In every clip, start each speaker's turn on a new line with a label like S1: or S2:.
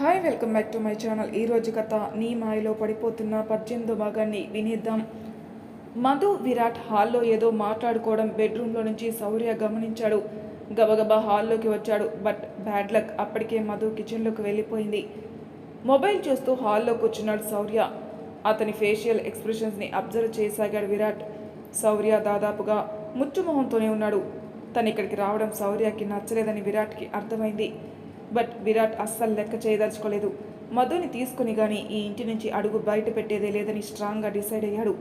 S1: Hi welcome back to my channel. ఈరోజు కథ నీ మాయలో పడిపోతున్న పద్దెనిమిదో భాగాన్ని వినేద్దాం. మధు విరాట్ హాల్లో ఏదో మాట్లాడుకోవడం బెడ్రూమ్లో నుంచి శౌర్య గమనించాడు. గబగబా హాల్లోకి వచ్చాడు. బట్ బ్యాడ్ లక్ అప్పటికే మధు కిచెన్లోకి వెళ్ళిపోయింది. మొబైల్ చూస్తూ హాల్లో కూర్చున్నాడు శౌర్య అతని ఫేషియల్ ఎక్స్ప్రెషన్స్ని అబ్జర్వ్ చేయసాగాడు విరాట్. శౌర్య దాదాపుగా ముచ్చుమొహంతోనే ఉన్నాడు. తను ఇక్కడికి రావడం శౌర్యకి నచ్చలేదని విరాట్కి అర్థమైంది. బట్ విరాట్ అస్సలు లెక్క చేయదలుచుకోలేదు. మధుని తీసుకుని కానీ ఈ ఇంటి నుంచి అడుగు బయట పెట్టేదే లేదని స్ట్రాంగ్గా డిసైడ్ అయ్యాడు.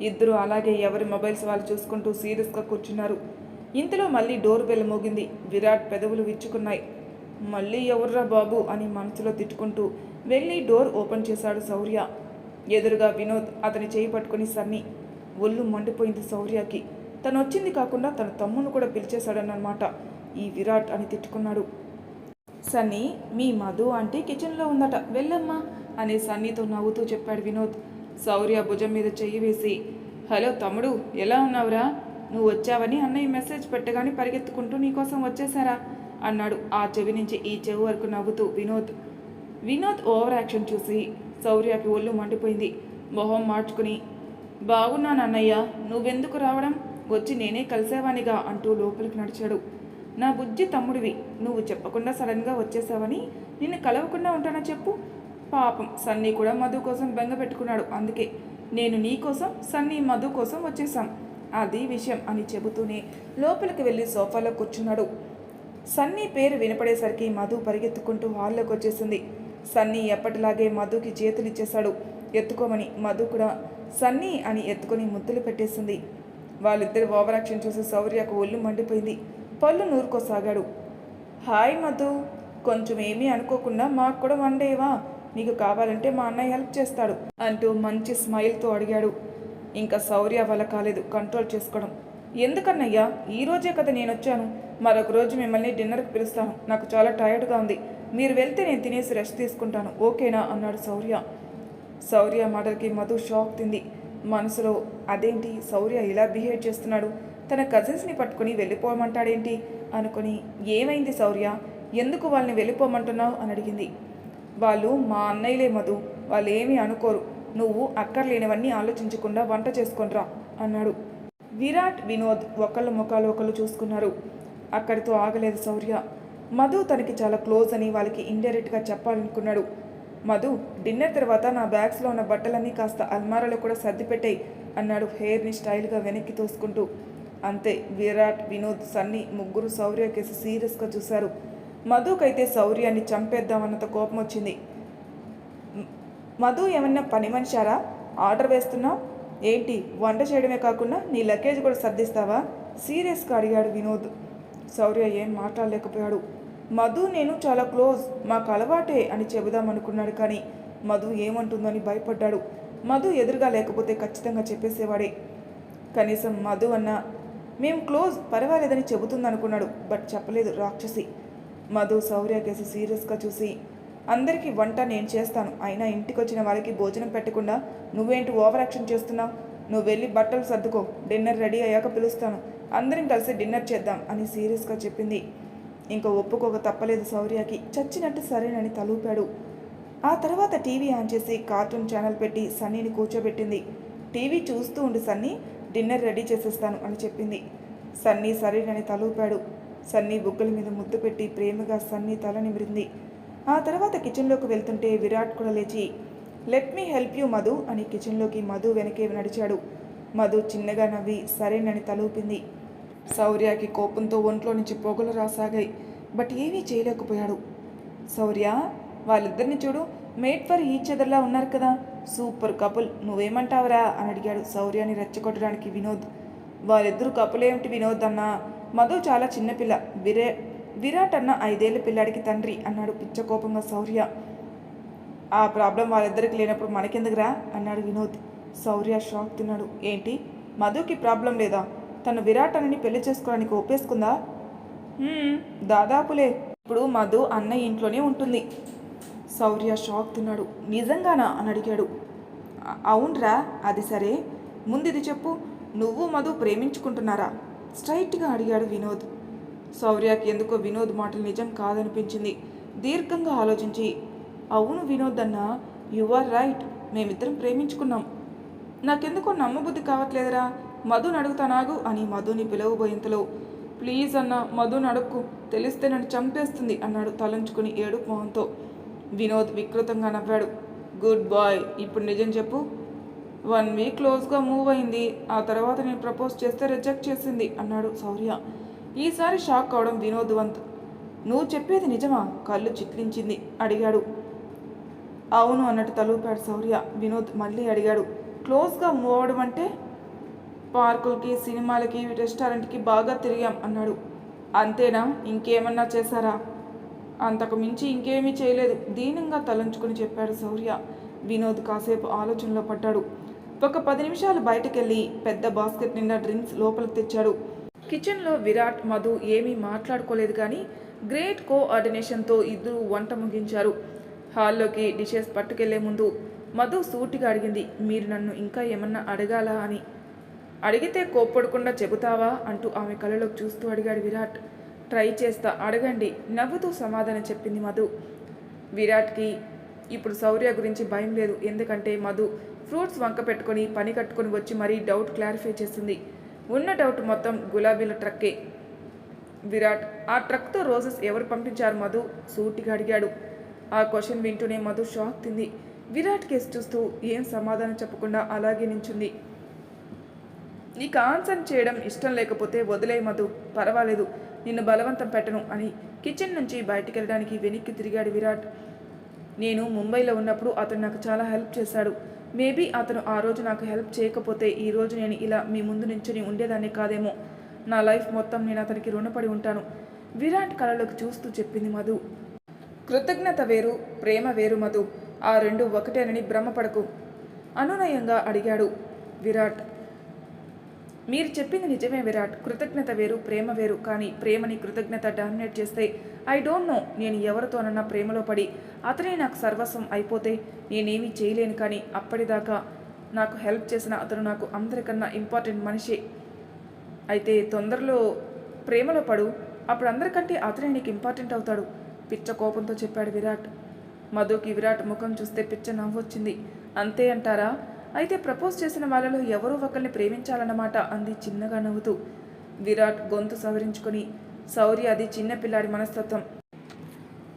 S1: ఇద్దరు అలాగే ఎవరి మొబైల్స్ వాళ్ళు చూసుకుంటూ సీరియస్గా కూర్చున్నారు. ఇంతలో మళ్ళీ డోర్ బెల్ మోగింది. విరాట్ పెదవులు విచ్చుకున్నాయి. మళ్ళీ ఎవర్రా బాబు అని మనసులో తిట్టుకుంటూ వెళ్ళి డోర్ ఓపెన్ చేశాడు శౌర్య. ఎదురుగా వినోద్ అతని చేయి పట్టుకుని సన్ని. ఒళ్ళు మండిపోయింది శౌర్యకి. తను వచ్చింది కాకుండా తన తమ్మును కూడా పిలిచేశాడన్నమాట. ఈ విరాట్ అని తిట్టుకున్నాడు. సన్నీ మీ మధు ఆంటీ కిచెన్లో ఉందట వెళ్ళమ్మా అని సన్నీతో నవ్వుతూ చెప్పాడు వినోద్. శౌర్య భుజం మీద చెయ్యి వేసి హలో తమ్ముడు ఎలా ఉన్నావురా? నువ్వు వచ్చావని అన్నయ్య మెసేజ్ పెట్టగానే పరిగెత్తుకుంటూ నీకోసం వచ్చేసారా అన్నాడు ఆ చెవి నుంచి ఈ చెవి వరకు నవ్వుతూ వినోద్. వినోద్ ఓవర్ యాక్షన్ చూసి శౌర్యకి ఒళ్ళు మండిపోయింది. మొహం మార్చుకుని బాగున్నాను అన్నయ్య నువ్వెందుకు రావడం? వచ్చి నేనే కలిసేవానిగా అంటూ లోపలికి నడిచాడు. నా బుజ్జి తమ్ముడివి. నువ్వు చెప్పకుండా సడన్గా వచ్చేసావని నిన్ను కలవకుండా ఉంటానా చెప్పు? పాపం సన్నీ కూడా మధు కోసం బెంగ పెట్టుకున్నాడు. అందుకే నేను నీ కోసం సన్నీ మధు కోసం వచ్చేసాం అది విషయం అని చెబుతూనే లోపలికి వెళ్ళి సోఫాలో కూర్చున్నాడు. సన్నీ పేరు వినపడేసరికి మధు పరిగెత్తుకుంటూ హాల్లోకి వచ్చేసింది. సన్నీ ఎప్పటిలాగే మధుకి చేతులు ఇచ్చేశాడు ఎత్తుకోమని మధు కూడా సన్నీ అని ఎత్తుకొని ముద్దులు పెట్టేసింది. వాళ్ళిద్దరు ఓవరాక్షన్ చూసి శౌర్యకు ఒళ్ళు మండిపోయింది. పళ్ళు నూరుకోసాగాడు. హాయ్ మధు కొంచెం ఏమీ అనుకోకుండా మాకు కూడా వండేవా నీకు కావాలంటే మా అన్నయ్య హెల్ప్ చేస్తాడు అంటూ మంచి స్మైల్తో అడిగాడు. ఇంకా శౌర్య వల్ల కాలేదు కంట్రోల్ చేసుకోవడం. ఎందుకన్నయ్యా ఈ రోజే కదా నేను వచ్చాను మరొక రోజు మిమ్మల్ని డిన్నర్కి పిలుస్తాను నాకు చాలా టైర్డ్గా ఉంది మీరు వెళ్తే నేను తినేసి రెస్ట్ తీసుకుంటాను ఓకేనా? అన్నాడు శౌర్య. శౌర్య మాటలకి మధు షాక్ తింది. మనసులో అదేంటి? శౌర్య ఇలా బిహేవ్ చేస్తున్నాడు తన కజిన్స్ని పట్టుకుని వెళ్ళిపోమంటాడేంటి? అనుకుని ఏమైంది శౌర్య? ఎందుకు వాళ్ళని వెళ్ళిపోమంటున్నావు? అని అడిగింది. వాళ్ళు మా అన్నయ్యలే మధు వాళ్ళు ఏమీ అనుకోరు. నువ్వు అక్కర్లేనివన్నీ ఆలోచించకుండా వంట చేసుకొనిరా అన్నాడు. విరాట్ వినోద్ ఒకళ్ళ ముఖాలు ఒకళ్ళు చూసుకున్నారు. అక్కడితో ఆగలేదు శౌర్య. మధు తనకి చాలా క్లోజ్ అని వాళ్ళకి ఇండైరెక్ట్గా చెప్పాలనుకున్నాడు. మధు డిన్నర్ తర్వాత నా బ్యాగ్స్లో ఉన్న బట్టలన్నీ కాస్త అల్మారాలో కూడా సర్దిపెట్టాయి అన్నాడు హెయిర్ని స్టైల్గా వెనక్కి తోసుకుంటూ. అంతే. విరాట్ వినోద్ సన్నీ ముగ్గురు శౌర్య కేసు సీరియస్గా చూశారు. మధుకైతే శౌర్యాన్ని చంపేద్దామన్నంత కోపం వచ్చింది మధు ఏమన్నా పని మనిషారా? ఆర్డర్ వేస్తున్నావు? ఏంటి? వంట చేయడమే కాకుండా నీ లగేజ్ కూడా సర్దిస్తావా? సీరియస్గా అడిగాడు వినోద్. శౌర్య ఏం మాట్లాడలేకపోయాడు. మధు నేను చాలా క్లోజ్. మాకు అలవాటే అని చెబుదామనుకున్నాడు కానీ మధు ఏమంటుందని భయపడ్డాడు. మధు ఎదురుగా లేకపోతే ఖచ్చితంగా చెప్పేసేవాడే. కనీసం మధు అన్న మేము క్లోజ్ పర్వాలేదని చెబుతుందనుకున్నాడు బట్ చెప్పలేదు రాక్షసి. మధు శౌర్య కేసి సీరియస్గా చూసి అందరికీ వంట నేను చేస్తాను అయినా ఇంటికి వచ్చిన వాళ్ళకి భోజనం పెట్టకుండా నువ్వేంటి ఓవర్ యాక్షన్ చేస్తున్నావు? నువ్వు వెళ్ళి బట్టలు సర్దుకో డిన్నర్ రెడీ అయ్యాక పిలుస్తాను అందరం కలిసి డిన్నర్ చేద్దాం అని సీరియస్గా చెప్పింది. ఇంకా ఒప్పుకోక తప్పలేదు శౌర్యకి చచ్చినట్టు సరేనని తలూపాడు. ఆ తర్వాత టీవీ ఆన్ చేసి కార్టూన్ ఛానల్ పెట్టి సన్నీని కూర్చోబెట్టింది. టీవీ చూస్తూ ఉండి సన్నీ డిన్నర్ రెడీ చేసేస్తాను అని చెప్పింది. సన్నీ సరేనని తలూపాడు. సన్నీ బుగ్గల మీద ముద్దు పెట్టి ప్రేమగా సన్నీ తల నిమిరింది. ఆ తర్వాత కిచెన్లోకి వెళ్తుంటే విరాట్ కూడా లేచి let me help you Madhu అని కిచెన్లోకి మధు వెనకే నడిచాడు. మధు చిన్నగా నవ్వి సరేనని తలూపింది. శౌర్యకి కోపంతో ఒంట్లో నుంచి పొగలు రాసాగాయి బట్ ఏమీ చేయలేకపోయాడు. శౌర్య వాళ్ళిద్దరిని చూడు మేట్ ఫర్ ఈచ్ అదర్లా ఉన్నారు కదా. Super couple. నువ్వేమంటావురా? అని అడిగాడు శౌర్యాన్ని రెచ్చగొట్టడానికి వినోద్. వాళ్ళిద్దరూ కపుల్ ఏమిటి వినోద్ అన్న? మధు చాలా చిన్నపిల్ల విరే విరాట్ అన్న ఐదేళ్ళ పిల్లాడికి తండ్రి అన్నాడు పిచ్చకోపంగా శౌర్య. ఆ ప్రాబ్లం వాళ్ళిద్దరికి లేనప్పుడు మనకెందుకురా? అన్నాడు వినోద్. శౌర్య షాక్ తిన్నాడు. ఏంటి? మధుకి ప్రాబ్లం లేదా? తను విరాట్ అన్నని పెళ్ళి చేసుకోవడానికి ఒప్పేసుకుందా? దాదాపులే. ఇప్పుడు మధు అన్న ఇంట్లోనే ఉంటుంది. శౌర్య షాక్ తిన్నాడు. నిజంగానా? అని అడిగాడు. అవునరా అది సరే. ముందిది చెప్పు. నువ్వు మధు ప్రేమించుకుంటున్నారా? స్ట్రైట్గా అడిగాడు వినోద్. శౌర్యకి ఎందుకో వినోద్ మాటలు నిజం కాదనిపించింది. దీర్ఘంగా ఆలోచించి అవును వినోద్ అన్న యు ఆర్ రైట్. మేమిద్దరం ప్రేమించుకున్నాం. నాకెందుకో నమ్మబుద్ధి కావట్లేదురా. మధుని అడుగుతానాగు అని మధుని పిలవబోయేంతలో ప్లీజ్ అన్న మధుని అడుక్కు. తెలిస్తే నన్ను చంపేస్తుంది అన్నాడు తలంచుకుని ఏడుపు మొహంతో. వినోద్ వికృతంగా నవ్వాడు. Good boy. ఇప్పుడు నిజం చెప్పు. వన్ వీక్ క్లోజ్గా మూవ్ అయింది. ఆ తర్వాత నేను ప్రపోజ్ చేస్తే రిజెక్ట్ చేసింది అన్నాడు శౌర్య ఈసారి షాక్ అవడం వినోద్వంత్ నువ్వు చెప్పేది నిజమా? కళ్ళు చిట్లించింది. అడిగాడు. అవును అన్నట్టు తలూపాడు శౌర్య వినోద్ మళ్ళీ అడిగాడు. క్లోజ్గా మూవ్ అవడం అంటే? పార్కులకి సినిమాలకి రెస్టారెంట్కి బాగా తిరిగాం అన్నాడు. అంతేనా? ఇంకేమన్నా చేశారా? అంతకు మించి ఇంకేమీ చేయలేదు. దీనంగా తలంచుకుని చెప్పాడు శౌర్య. వినోద్ కాసేపు ఆలోచనలో పడ్డాడు. ఒక పది నిమిషాలు బయటకెళ్ళి పెద్ద బాస్కెట్ నిండా డ్రింక్స్ లోపల తెచ్చాడు. కిచెన్లో విరాట్ మధు ఏమీ మాట్లాడుకోలేదు కానీ గ్రేట్ కోఆర్డినేషన్తో ఇద్దరు వంట ముగించారు. హాల్లోకి డిషెస్ పట్టుకెళ్ళే ముందు మధు సూటిగా అడిగింది మీరు నన్ను ఇంకా ఏమన్నా అడగాలా? అని. అడిగితే కోప్పడకుండా చెబుతావా? అంటూ ఆమె కళ్ళలోకి చూస్తూ అడిగాడు విరాట్. ట్రై చేస్తా అడగండి నవ్వుతూ సమాధానం చెప్పింది మధు. విరాట్కి ఇప్పుడు శౌర్య గురించి భయం లేదు ఎందుకంటే మధు ఫ్రూట్స్ వంక పెట్టుకొని పని కట్టుకొని వచ్చి మరీ డౌట్ క్లారిఫై చేసింది ఉన్న డౌట్ మొత్తం గులాబీల ట్రక్కే. విరాట్ ఆ ట్రక్తో రోజెస్ ఎవరు పంపించారు మధు? సూటిగా అడిగాడు. ఆ క్వశ్చన్ వింటూనే మధు షాక్ తింది. విరాట్ కేసు చూస్తూ ఏం సమాధానం చెప్పకుండా అలాగే నించుంది. నీకు ఆన్సర్ చేయడం ఇష్టం లేకపోతే వదిలే మధు పర్వాలేదు. నిన్ను బలవంతం పెట్టను అని కిచెన్ నుంచి బయటికి వెళ్ళడానికి వెనక్కి తిరిగాడు విరాట్. నేను ముంబైలో ఉన్నప్పుడు అతను నాకు చాలా హెల్ప్ చేశాడు. మేబీ అతను ఆ రోజు నాకు హెల్ప్ చేయకపోతే ఈ రోజు నేను ఇలా మీ ముందు నించుని ఉండేదాన్ని కాదేమో. నా లైఫ్ మొత్తం నేను అతనికి రుణపడి ఉంటాను. విరాట్ కళలోకి చూస్తూ చెప్పింది మధు. కృతజ్ఞత వేరు ప్రేమ వేరు మధు. ఆ రెండు ఒకటేనని భ్రమపడకు. అనునయంగా అడిగాడు విరాట్. మీరు చెప్పింది నిజమే విరాట్. కృతజ్ఞత వేరు ప్రేమ వేరు. కానీ ప్రేమని కృతజ్ఞత డామినేట్ చేస్తే ఐ డోంట్ నో నేను ఎవరితోనన్నా ప్రేమలో పడి అతనే నాకు సర్వస్వం అయిపోతే నేనేమీ చేయలేను కానీ అప్పటిదాకా నాకు హెల్ప్ చేసిన అతను నాకు అందరికన్నా ఇంపార్టెంట్ మనిషి. అయితే తొందరలో ప్రేమలో పడు అప్పుడు అందరికంటే అతనే నీకు ఇంపార్టెంట్ అవుతాడు పిచ్చ కోపంతో చెప్పాడు విరాట్. మధుకి విరాట్ ముఖం చూస్తే పిచ్చ నవ్వొచ్చింది. అంతే అంటారా? అయితే ప్రపోజ్ చేసిన వాళ్ళలో ఎవరో ఒకరిని ప్రేమించాలన్నమాట అంది చిన్నగా నవ్వుతూ. విరాట్ గొంతు సవరించుకొని శౌర్య అది చిన్నపిల్లాడి మనస్తత్వం.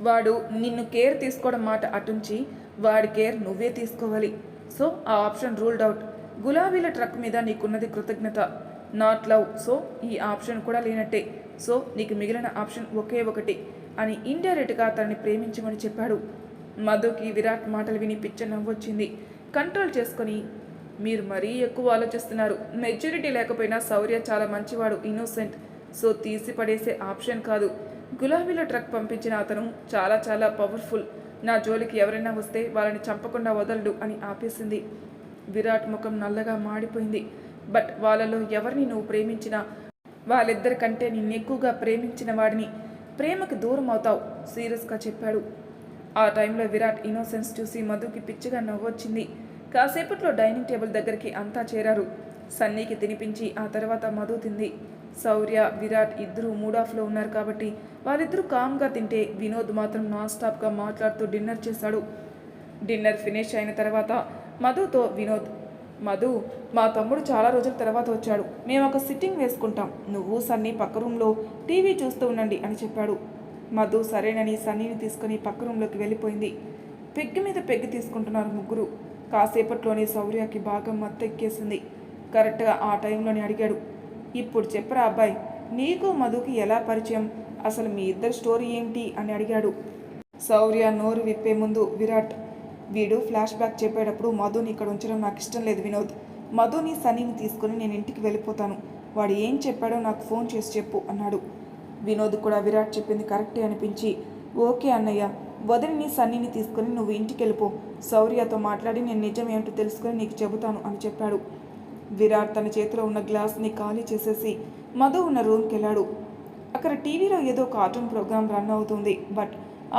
S1: వాడు నిన్ను కేర్ తీసుకోవడం మాట అటుంచి వాడి కేర్ నువ్వే తీసుకోవాలి. సో ఆ ఆప్షన్ రూల్డ్ అవుట్ గులాబీల ట్రక్ మీద నీకున్నది కృతజ్ఞత. Not love. సో ఈ ఆప్షన్ కూడా లేనట్టే. సో నీకు మిగిలిన ఆప్షన్ ఒకే ఒకటి అని ఇండైరెక్ట్గా తనని ప్రేమించమని చెప్పాడు. మధుకి విరాట్ మాటలు విని పిచ్చ నవ్వొచ్చింది. కంట్రోల్ చేసుకొని మీరు మరీ ఎక్కువ ఆలోచిస్తున్నారు. మెచ్యూరిటీ లేకపోయినా శౌర్య చాలా మంచివాడు ఇన్నోసెంట్. సో తీసి పడేసే ఆప్షన్ కాదు. గులాబీలో ట్రక్ పంపించిన అతను చాలా చాలా పవర్ఫుల్. నా జోలికి ఎవరైనా వస్తే వాళ్ళని చంపకుండా వదలడు అని ఆపేసింది. విరాట్ ముఖం నల్లగా మాడిపోయింది. బట్ వాళ్ళలో ఎవరిని నువ్వు ప్రేమించినా వాళ్ళిద్దరికంటే నిన్ను ఎక్కువగా ప్రేమించిన వాడిని ప్రేమకు దూరం అవుతావు సీరియస్గా చెప్పాడు. ఆ టైంలో విరాట్ ఇన్నోసెన్స్ చూసి మధుకి పిచ్చిగా నవ్వొచ్చింది. కాసేపట్లో డైనింగ్ టేబుల్ దగ్గరికి అంతా చేరారు. సన్నీకి తినిపించి ఆ తర్వాత మధు తింది. శౌర్య విరాట్ ఇద్దరు మూడ్ ఆఫ్లో ఉన్నారు కాబట్టి వారిద్దరూ కామ్గా తింటే వినోద్ మాత్రం నాన్ స్టాప్గా మాట్లాడుతూ డిన్నర్ చేశాడు. డిన్నర్ ఫినిష్ అయిన తర్వాత మధుతో వినోద్ మధు మా తమ్ముడు చాలా రోజుల తర్వాత వచ్చాడు. మేము ఒక సిట్టింగ్ వేసుకుంటాం. నువ్వు సన్నీ పక్క రూమ్లో టీవీ చూస్తూ ఉండండి అని చెప్పాడు. మధు సరేనని సన్నీని తీసుకుని పక్క రూమ్లోకి వెళ్ళిపోయింది. పెగ్గు మీద పెగ్గు తీసుకుంటున్నారు ముగ్గురు. కాసేపట్లోనే శౌర్యకి బాగా మత్తెక్కేసింది. కరెక్ట్గా ఆ టైంలోనే అడిగాడు. ఇప్పుడు చెప్పరా అబ్బాయి నీకు మధుకి ఎలా పరిచయం? అసలు మీ ఇద్దరు స్టోరీ ఏంటి? అని అడిగాడు. శౌర్య నోరు విప్పే ముందు విరాట్ వీడు ఫ్లాష్ బ్యాక్ చెప్పేటప్పుడు మధుని ఇక్కడ ఉంచడం నాకు ఇష్టం లేదు వినోద్. మధుని సన్నీని తీసుకుని నేను ఇంటికి వెళ్ళిపోతాను. వాడు ఏం చెప్పాడో నాకు ఫోన్ చేసి చెప్పు అన్నాడు. వినోద్ కూడా విరాట్ చెప్పింది కరెక్టే అనిపించి ఓకే అన్నయ్య వదిలిని సన్నీని తీసుకుని నువ్వు ఇంటికి వెళ్ళిపో శౌర్యతో మాట్లాడి నేను నిజం ఏంటో తెలుసుకొని నీకు చెబుతాను అని చెప్పాడు. విరాట్ తన చేతిలో ఉన్న గ్లాస్ని ఖాళీ చేసేసి మధు ఉన్న రూమ్కి వెళ్ళాడు అక్కడ టీవీలో ఏదో కార్టూన్ ప్రోగ్రాం రన్ అవుతుంది బట్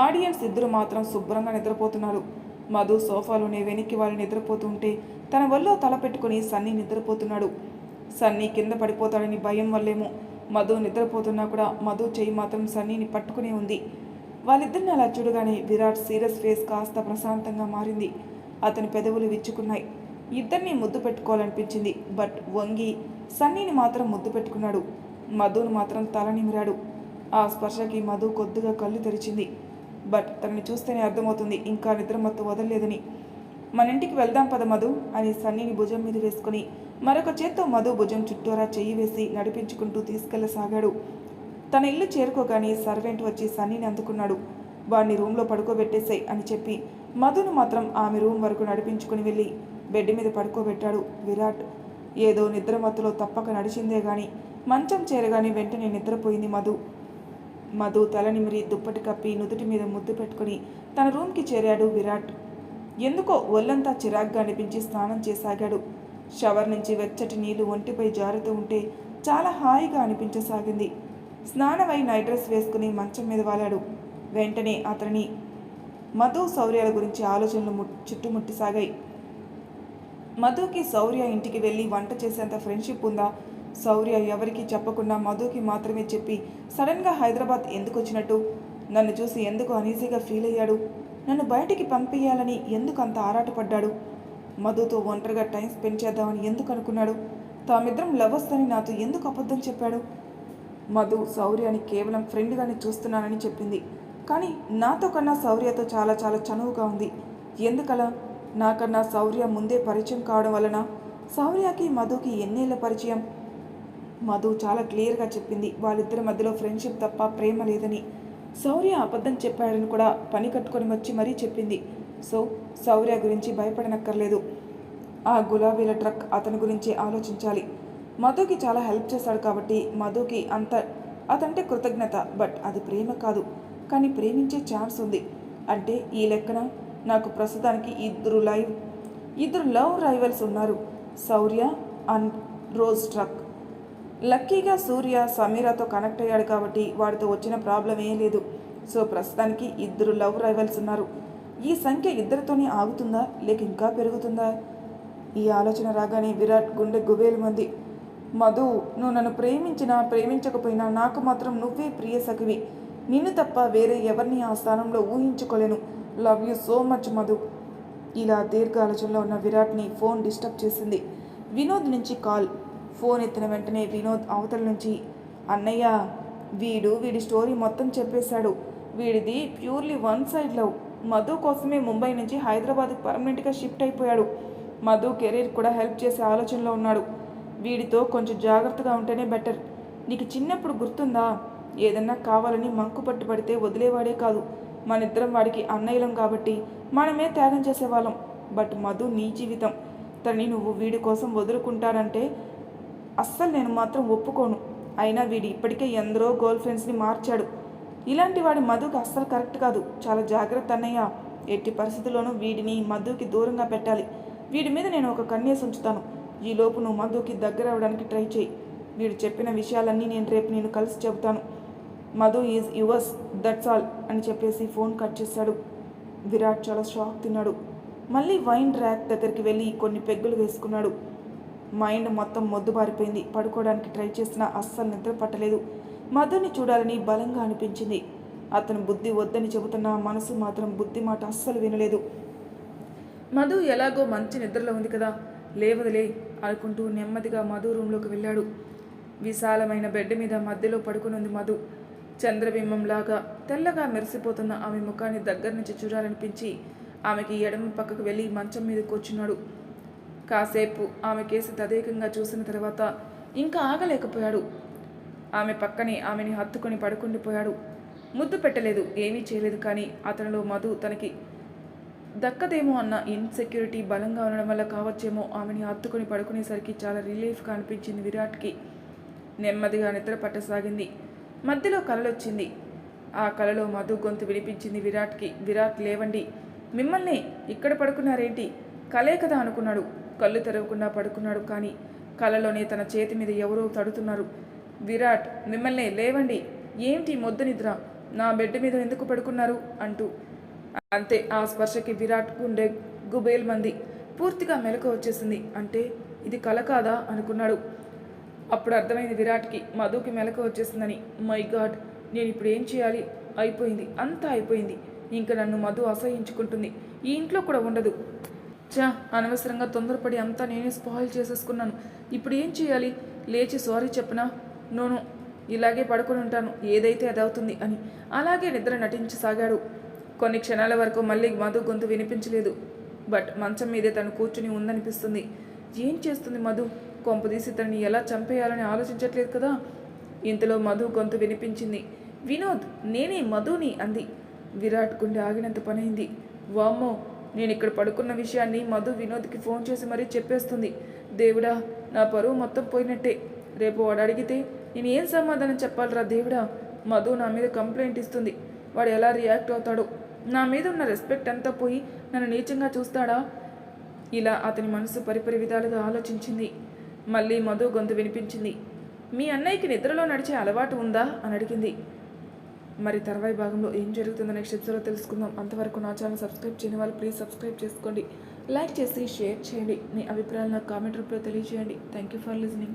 S1: ఆడియన్స్ ఇద్దరు మాత్రం శుభ్రంగా నిద్రపోతున్నారు. మధు సోఫాలోనే వెనక్కి వాళ్ళు నిద్రపోతుంటే తన వల్ల తల పెట్టుకుని సన్నీ నిద్రపోతున్నాడు. సన్నీ కింద పడిపోతాడని భయం వల్లేమో మధు నిద్రపోతున్నా కూడా మధు చెయ్యి మాత్రం సన్నీని పట్టుకునే ఉంది. వాళ్ళిద్దరిని అలా చూడగానే విరాట్ సీరియస్ ఫేస్ కాస్త ప్రశాంతంగా మారింది. అతని పెదవులు విచ్చుకున్నాయి. ఇద్దరిని ముద్దు పెట్టుకోవాలనిపించింది బట్ వంగి సన్నీని మాత్రం ముద్దు పెట్టుకున్నాడు. మధును మాత్రం తల నిమిరాడు. ఆ స్పర్శకి మధు కొద్దిగా కళ్ళు తెరిచింది. బట్ తనని చూస్తేనే అర్థమవుతుంది ఇంకా నిద్రమత్తు వదలలేదని. మన ఇంటికి వెళ్దాం పద మధు అని సన్నీని భుజం మీద వేసుకుని మరొక చేత్తో మధు భుజం చుట్టూరా చెయ్యి వేసి నడిపించుకుంటూ తీసుకెళ్ళసాగాడు తన ఇల్లు చేరుకోగానే సర్వెంట్ వచ్చి సన్నీని అందుకున్నాడు. వాడిని రూమ్లో పడుకోబెట్టేశాయి అని చెప్పి మధును మాత్రం ఆమె రూమ్ వరకు నడిపించుకుని వెళ్ళి బెడ్ మీద పడుకోబెట్టాడు విరాట్. ఏదో నిద్రమత్తులో తప్పక నడిచిందే గాని మంచం చేరగానే వెంటనే నిద్రపోయింది మధు. మధు తల నిమిరి దుప్పటి కప్పి నుదుటి మీద ముద్దు పెట్టుకుని తన రూమ్కి చేరాడు విరాట్. ఎందుకో ఒళ్ళంతా చిరాగ్గా అనిపించి స్నానం చేసాగాడు. షవర్ నుంచి వెచ్చటి నీళ్ళు ఒంటిపై జారుతూ ఉంటే చాలా హాయిగా అనిపించసాగింది. స్నానమై నైట్ డ్రెస్ వేసుకుని మంచం మీద వాలాడు. వెంటనే అతని మధు శౌర్యాల గురించి ఆలోచనలు ము చుట్టుముట్టిసాగాయి. మధుకి శౌర్య ఇంటికి వెళ్ళి వంట చేసేంత ఫ్రెండ్షిప్ ఉందా? శౌర్య ఎవరికీ చెప్పకుండా మధుకి మాత్రమే చెప్పి సడన్గా హైదరాబాద్ ఎందుకు వచ్చినట్టు నన్ను చూసి ఎందుకు అనీజీగా ఫీల్ అయ్యాడు నన్ను బయటికి పంపేయాలని ఎందుకు అంత ఆరాటపడ్డాడు? మధుతో ఒంటరిగా టైం స్పెండ్ చేద్దామని ఎందుకు అనుకున్నాడు? తామిద్దరం లవర్స్ అని నాతో ఎందుకు అబద్ధం చెప్పాడు? మధు శౌర్యని కేవలం ఫ్రెండ్గానే చూస్తున్నానని చెప్పింది. కానీ నాతో కన్నా శౌర్యతో చాలా చాలా చనువుగా ఉంది. ఎందుకలా? నాకన్నా శౌర్య ముందే పరిచయం కావడం వలన శౌర్యకి మధుకి ఎన్నేళ్ళ పరిచయం? మధు చాలా క్లియర్గా చెప్పింది. వాళ్ళిద్దరి మధ్యలో ఫ్రెండ్షిప్ తప్ప ప్రేమ లేదని. శౌర్య అబద్ధం చెప్పాడని కూడా పని కట్టుకొని వచ్చి మరీ చెప్పింది. సో శౌర్య గురించి భయపడనక్కర్లేదు. ఆ గులాబీల ట్రక్ అతని గురించి ఆలోచించాలి. మధుకి చాలా హెల్ప్ చేశాడు కాబట్టి మధుకి అంత అతంటే కృతజ్ఞత బట్ అది ప్రేమ కాదు. కానీ ప్రేమించే ఛాన్స్ ఉంది. అంటే ఈ లెక్కన నాకు ప్రస్తుతానికి ఇద్దరు లైవ్ ఇద్దరు లవ్ రైవల్స్ ఉన్నారు. Shaurya and rose truck. లక్కీగా సూర్య సమీరాతో కనెక్ట్ అయ్యాడు కాబట్టి వాడితో వచ్చిన ప్రాబ్లం ఏం లేదు. సో ప్రస్తుతానికి ఇద్దరు లవ్ రైవల్స్ ఉన్నారు. ఈ సంఖ్య ఇద్దరితోనే ఆగుతుందా? లేక ఇంకా పెరుగుతుందా? ఈ ఆలోచన రాగానే విరాట్ గుండె గుబేలు మంది మధు నువ్వు నన్ను ప్రేమించినా ప్రేమించకపోయినా నాకు మాత్రం నువ్వే ప్రియ సఖివి. నిన్ను తప్ప వేరే ఎవరిని ఆ స్థానంలో ఊహించుకోలేను. Love you so much Madhu. ఇలా దీర్ఘ ఆలోచనలో ఉన్న విరాట్ని ఫోన్ డిస్టర్బ్ చేసింది. వినోద్ నుంచి కాల్. ఫోన్ ఎత్తిన వెంటనే వినోద్ అవతల నుంచి అన్నయ్య వీడు వీడి స్టోరీ మొత్తం చెప్పేశాడు. వీడిది purely one side love. Madhu కోసమే ముంబై నుంచి హైదరాబాద్కి పర్మనెంట్గా షిఫ్ట్ అయిపోయాడు. మధు కెరీర్ కూడా హెల్ప్ చేసే ఆలోచనలో ఉన్నాడు. వీడితో కొంచెం జాగ్రత్తగా ఉంటేనే బెటర్. నీకు చిన్నప్పుడు గుర్తుందా? ఏదన్నా కావాలని మంకు పట్టు పడితే వదిలేవాడే కాదు. మనిద్దరం వాడికి అన్నయ్యలం కాబట్టి మనమే త్యాగం చేసేవాళ్ళం. బట్ మధు నీ జీవితం. తనని నువ్వు వీడి కోసం వదులుకుంటానంటే అస్సలు నేను మాత్రం ఒప్పుకోను. అయినా వీడు ఇప్పటికే ఎందరో గర్ల్ ఫ్రెండ్స్ని మార్చాడు. ఇలాంటి వాడి మధుకి అస్సలు కరెక్ట్ కాదు. చాలా జాగ్రత్త అన్నయ్య. ఎట్టి పరిస్థితుల్లోనూ వీడిని మధుకి దూరంగా పెట్టాలి. వీడి మీద నేను ఒక కన్నేసి ఉంచుతాను. ఈలోపు నువ్వు మధుకి దగ్గర అవ్వడానికి ట్రై చేయి. వీడు చెప్పిన విషయాలన్నీ నేను రేపు నేను కలిసి చెబుతాను. Madhu is yours that's all అని చెప్పేసి ఫోన్ కట్ చేశాడు విరాట్ చాలా షాక్ తిన్నాడు. మళ్ళీ వైన్ ర్యాక్ దగ్గరికి వెళ్ళి కొన్ని పెగ్గులు వేసుకున్నాడు. మైండ్ మొత్తం మొద్దుబారిపోయింది. పడుకోవడానికి ట్రై చేసినా అస్సలు నిద్ర పట్టలేదు. మధుని చూడాలని బలంగా అనిపించింది. అతను బుద్ధి వద్దని చెబుతున్న మనసు మాత్రం బుద్ధి మాట అస్సలు వినలేదు. మధు ఎలాగో మంచి నిద్రలో ఉంది కదా లేవదులే అనుకుంటూ నెమ్మదిగా మధు రూంలోకి వెళ్ళాడు. విశాలమైన బెడ్ మీద మధ్యలో పడుకునుంది మధు. చంద్రబింబంలాగా తెల్లగా మెరిసిపోతున్న ఆమె ముఖాన్ని దగ్గర నుంచి చూడాలనిపించి ఆమెకి ఎడమ పక్కకు వెళ్ళి మంచం మీద కూర్చున్నాడు. కాసేపు ఆమె కేసు తదేకంగా చూసిన తర్వాత ఇంకా ఆగలేకపోయాడు. ఆమె పక్కనే ఆమెని హత్తుకొని పడుకుండిపోయాడు ముద్దు పెట్టలేదు ఏమీ చేయలేదు కానీ అతనిలో మధు తనకి దక్కదేమో అన్న ఇన్సెక్యూరిటీ బలంగా ఉండడం వల్ల కావచ్చేమో ఆమెని హత్తుకొని పడుకునేసరికి చాలా రిలీఫ్గా అనిపించింది విరాట్కి. నెమ్మదిగా నిద్ర పట్టసాగింది. మధ్యలో కలలొచ్చింది. ఆ కలలో మధు గొంతు వినిపించింది విరాట్కి. విరాట్ లేవండి. మిమ్మల్ని ఇక్కడ పడుకున్నారేంటి? కలే కదా అనుకున్నాడు. కళ్ళు తెరవకుండా పడుకున్నాడు కానీ కలలోనే తన చేతి మీద ఎవరో తడుతున్నారు. విరాట్ మిమ్మల్ని లేవండి. ఏంటి మొద్దు నిద్ర? నా బెడ్ మీద ఎందుకు పడుకున్నారు? అంటూ. అంతే ఆ స్పర్శకి విరాట్ గుండె గుబేల్ మంది పూర్తిగా మెలకు వచ్చేసింది. అంటే ఇది కల కాదా? అనుకున్నాడు. అప్పుడు అర్థమైంది విరాట్కి మధుకి మెలకు వచ్చేసిందని. మై గాడ్ నేను ఇప్పుడు ఏం చేయాలి? అయిపోయింది. అంతా అయిపోయింది. ఇంకా నన్ను మధు అసహించుకుంటుంది. ఈ ఇంట్లో కూడా ఉండదు. చా అనవసరంగా తొందరపడి అంతా నేనే స్పాయిల్ చేసేసుకున్నాను. ఇప్పుడు ఏం చేయాలి? లేచి సారీ చెప్పనా? నోను ఇలాగే పడుకొని ఉంటాను ఏదైతే అది అవుతుంది అని. అలాగే నిద్ర నటించసాగాడు. కొన్ని క్షణాల వరకు మళ్ళీ మధు గొంతు వినిపించలేదు. బట్ మంచం మీదే తను కూర్చుని ఉందనిపిస్తుంది. ఏం చేస్తుంది మధు? కొంపదీసి తనని ఎలా చంపేయాలని ఆలోచించట్లేదు కదా? ఇంతలో మధు గొంతు వినిపించింది. వినోద్ నేనే మధుని అంది. విరాట్ గుండె ఆగినంత పనైంది. వామ్మో నేను ఇక్కడ పడుకున్న విషయాన్ని మధు వినోద్కి ఫోన్ చేసి మరీ చెప్పేస్తుంది. దేవుడా నా పరువు మొత్తం పోయినట్టే. రేపు వాడు అడిగితే నేను ఏం సమాధానం చెప్పాలరా దేవుడా? మధు నా మీద కంప్లైంట్ ఇస్తుంది. వాడు ఎలా రియాక్ట్ అవుతాడో. నా మీద ఉన్న రెస్పెక్ట్ అంతా పోయి నన్ను నీచంగా చూస్తాడా? ఇలా అతని మనసు పరిపరి విధాలుగా ఆలోచించింది. మళ్ళీ మధు గొంతు వినిపించింది. మీ అన్నయ్యకి నిద్రలో నడిచే అలవాటు ఉందా? అని అడిగింది. మరి తర్వాయి భాగంలో ఏం జరుగుతుందో నెక్స్ట్ ఎపిసోడ్లో తెలుసుకుందాం. అంతవరకు నా ఛానల్ సబ్స్క్రైబ్ చేయని వాళ్ళు ప్లీజ్ సబ్స్క్రైబ్ చేసుకోండి. లైక్ చేసి షేర్ చేయండి. మీ అభిప్రాయాలు నాకు కామెంట్ రూపంలో తెలియజేయండి. Thank you for listening